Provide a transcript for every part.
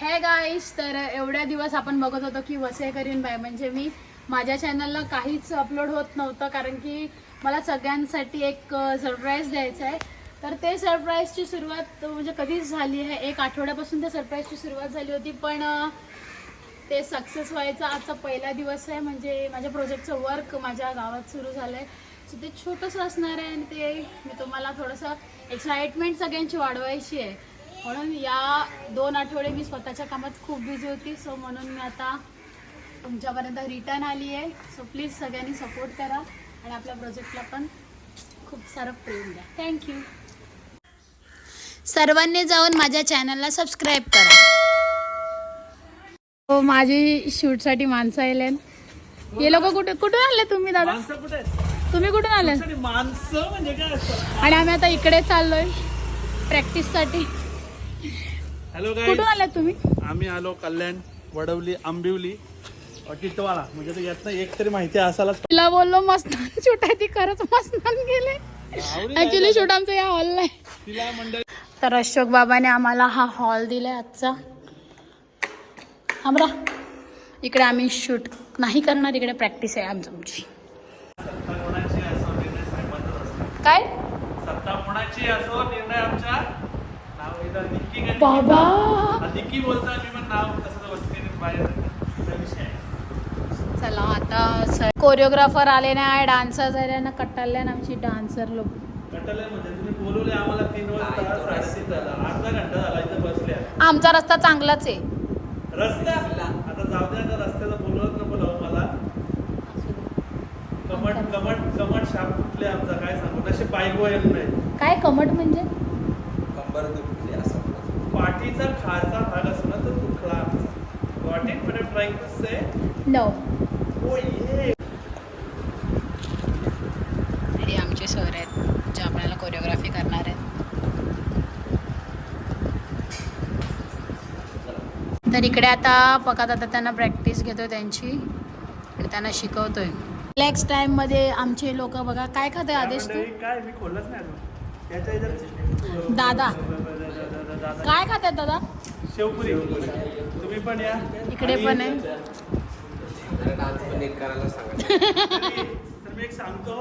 Hey guys तर एवढ्या दिवस आपण बघत होतो की वसे करीन बाय. म्हणजे मी माझ्या चॅनलला काहीच अपलोड होत नव्हतं कारण की मला सगळ्यांसाठी एक सरप्राईज द्यायचं आहे. तर ते सरप्राईजची सुरुवात म्हणजे कधीच झाली आहे. एक आठवड्यापासून त्या सरप्राईजची सुरुवात झाली होती पण ते सक्सेस व्हायचा आजचा पहिला दिवस आहे. म्हणजे माझ्या प्रोजेक्टचं वर्क माझ्या गावात सुरू झालं आहे सो ते छोटंसं असणार आहे आणि ते मी तुम्हाला थोडंसं एक्साइटमेंट सगळ्यांची वाढवायची आहे. म्हणून या दोन आठवडे मी स्वतःच्या कामात खूप बिझी होती. सो म्हणून मी आता तुमच्यापर्यंत रिटर्न आली आहे. सो प्लीज सगळ्यांनी सपोर्ट करा आणि आपल्या प्रोजेक्टला पण खूप सारं प्रेम द्या. थँक्यू सर्वांनी जाऊन माझ्या चॅनलला सबस्क्राईब करा. हो माझी शूटसाठी माणसं आले हे लोक कुठे कुठून आले तुम्ही दादा? तुम्ही कुठून आले? म्हणजे काय असतं? आणि आम्ही आता इकडे चाललोय. प्रॅक्टिससाठी हॅलो कुठून काय आलात तुम्ही? आम्ही आलो कल्याण वडवली आंबिवली टिटवाळा. म्हणजे तर यातनं एक तरी माहिती असायलाच तिला बोललो मस्तान शूट आहे ती खरंच मस्तान गेले. ऍक्च्युली शूट आमचं या हॉलला आहे. तिला मंडळी तर अशोक बाबाने आम्हाला हा हॉल दिलाय आजचा. आमरा इकडे आम्ही शूट नाही करणार इकडे प्रॅक्टिस आहे आमची आमची. सत्ता कोणाची असो निर्णय साहेबांचाच असतो. काय? सत्ता कोणाची असो निर्णय आमच्या नाव इथं निक्की काय बाबा! हा, निक्की बोलता मी पण नाव तसं बाहेर चला आता सर कोरिओग्राफर आले नाही डान्सर झाले ना कट्टाले ना आमची डान्सर लोक. कटले म्हणजे तुम्ही बोलवले आम्हाला तीन वाजता साडेतीन झाला. अर्धा घंटा झाला इथं बसल्या. आमचा रस्ता चांगलाच आहे. रस्ता? आता जाऊ द्या आता रस्त्याला बोलवत न बोलावं मला. कमट कमट कमट शाप कुठले आमचा काय सांगू? तसे बायको येत नाही काय कमट म्हणजे? कंबर दुखली असं पाठीचा खालचा भाग असतो ना तो दुखला आमचा got it but trying to say no oh yeah हे आमचे सर आहेत जे आपल्याला कोरिओग्राफी करणार आहेत. तर इकडे आता पकात आता त्यांना प्रॅक्टिस घेतोय त्यांची आणि त्यांना शिकवतोय. रिलॅक्स टाईममध्ये आमचे लोक बघा काय खाते आदेश तू? काय मी खोललंच नाही दादा. दादा काय खातात दादा? शेवपुरी. तुम्ही पण या. इकडे पण आहे. डान्स तर मी एक सांगतो.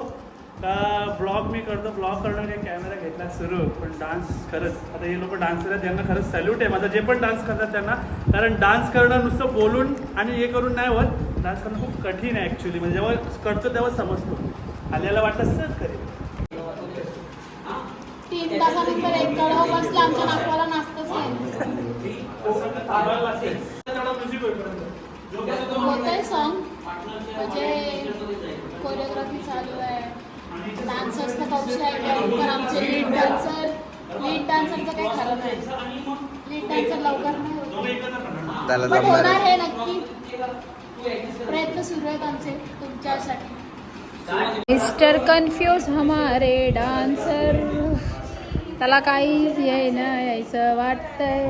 का ब्लॉग मी करतो. ब्लॉग करणं काही कॅमेरा घेतला सुरू. पण डान्स खरंच. आता हे लोक डान्सर आहेत त्यांना खरंच सॅल्यूट आहे. माझा जे पण डान्स करतात त्यांना. कारण डान्स करणं नुसतं बोलून आणि हे करून नाही होत. डान्स करणं खूप कठीण आहे ॲक्च्युली म्हणजे जेव्हा करतो तेव्हा समजतो. आल्याला वाटलं सहज करेल. तीन तासानंतर एक कडाव बसला आमच्या नागवाला नाचतच नाही. होतंय सॉन्ग म्हणजे कोरिओग्राफी चालू आहे. डान्सर्सनं कौशल आहे पण आमचे लीड डान्सर लीड डान्सरचं काही खरं नाही. लीड डान्सर लवकर नाही पण होणार आहे. आहे नक्की. प्रयत्न सुरू आहेत आमचे तुमच्यासाठी. मिस्टर कन्फ्यूज हमारे डान्सर त्याला काहीच येई ना यायचं वाटतंय.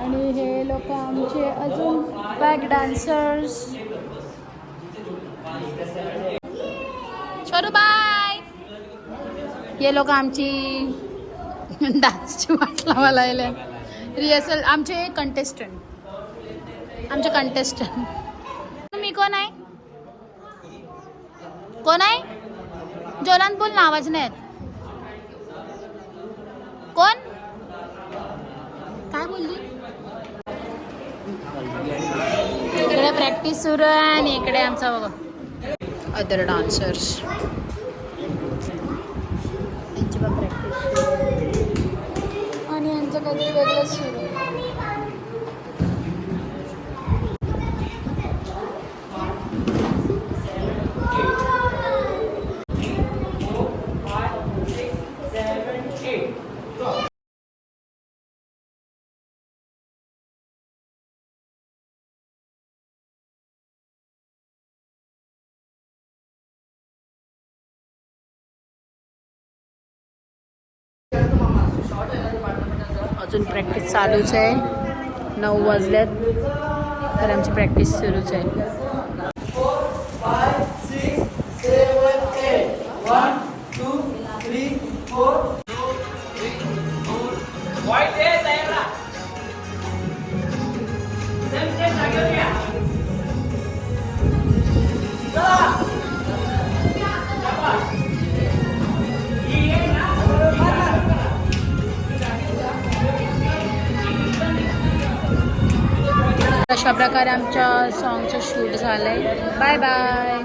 आणि हे लोक आमचे अजून बॅक डान्सर्स छोरू बाय. हे लोक आमची डान्सची वाट लावायला आले रिहर्सल आमचे कंटेस्टंट आमचे कंटेस्टंट तुम्ही कोण आहे? कोण आहे? जोरान बोल ना आवाज नाही कोण? काय बोलली? इकडे प्रॅक्टिस सुरू आहे आणि इकडे आमचा बघा. अदर डान्सर्स त्यांची बघ प्रॅक्टिस आणि यांचं काहीतरी वेगळंच सुरू अजून प्रॅक्टिस चालूच आहे. नऊ वाजल्यात तर आमची प्रॅक्टिस सुरूच आहे. अशा प्रकारे आमच्या सॉन्गचं शूट झालंय बाय बाय